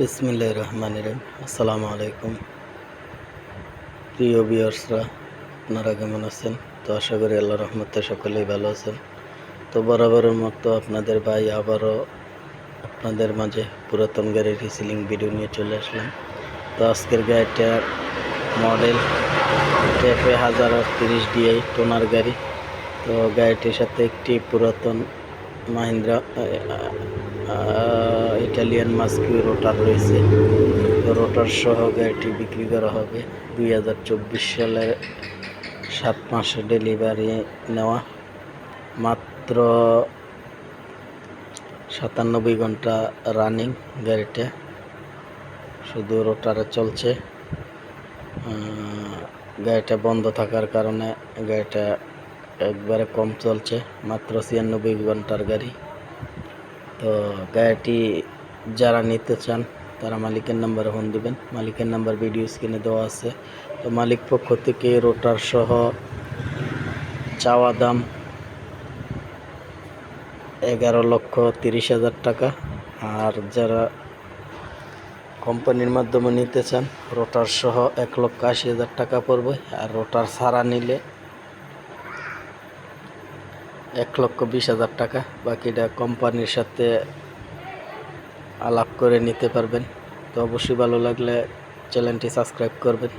বিসমিল্লাহ রহমান রহিম। আসসালামু আলাইকুম। প্রিয় বিয়ার্সরা আপনারা কেমন আছেন? তো আশা করি আল্লাহ রহমতে সকলেই ভালো আছেন। তো বরাবরের মতো আপনাদের ভাই আবারও আপনাদের মাঝে পুরাতন গাড়ির রিসিলিং ভিডিও নিয়ে চলে আসলাম। তো আজকের গাড়িটার মডেল টেফে হাজার তিরিশ ডিআই টোনার গাড়ি। তো গাড়িটির সাথে একটি পুরাতন মাহিন্দ্রা ইটালিয়ান মাস্কিউ রোটার রয়েছে। রোটার সহ গাড়িটি বিক্রি করা হবে দুই হাজার চব্বিশ সালের সাত মাসে ডেলিভারি নেওয়া। মাত্র সাতানব্বই ঘণ্টা রানিং গাড়িটা। শুধু রোটারে চলছে। গাড়িটা বন্ধ থাকার কারণে গাড়িটা একবারে কম চলছে, মাত্র ছিয়ানব্বই ঘণ্টার গাড়ি। তো গাড়িটি যারা নিতে চান, তারা মালিকের নাম্বারে ফোন দিবেন। মালিকের নাম্বার ভিডিও স্ক্রিনে দেওয়া আছে। তো মালিক পক্ষ থেকে রোটার সহ চাওয়া দাম এগারো লক্ষ তিরিশ হাজার টাকা। আর যারা কোম্পানির মাধ্যমে নিতে চান, রোটার সহ এক লক্ষ আশি হাজার টাকা পড়বে। আর রোটার ছাড়া নিলে এক লক্ষ বিশ হাজার টাকা। বাকিটা কোম্পানির সাথে আলাপ করে নিতে পারবেন। তো অবশ্যই ভালো লাগলে চ্যানেলটি সাবস্ক্রাইব করবেন।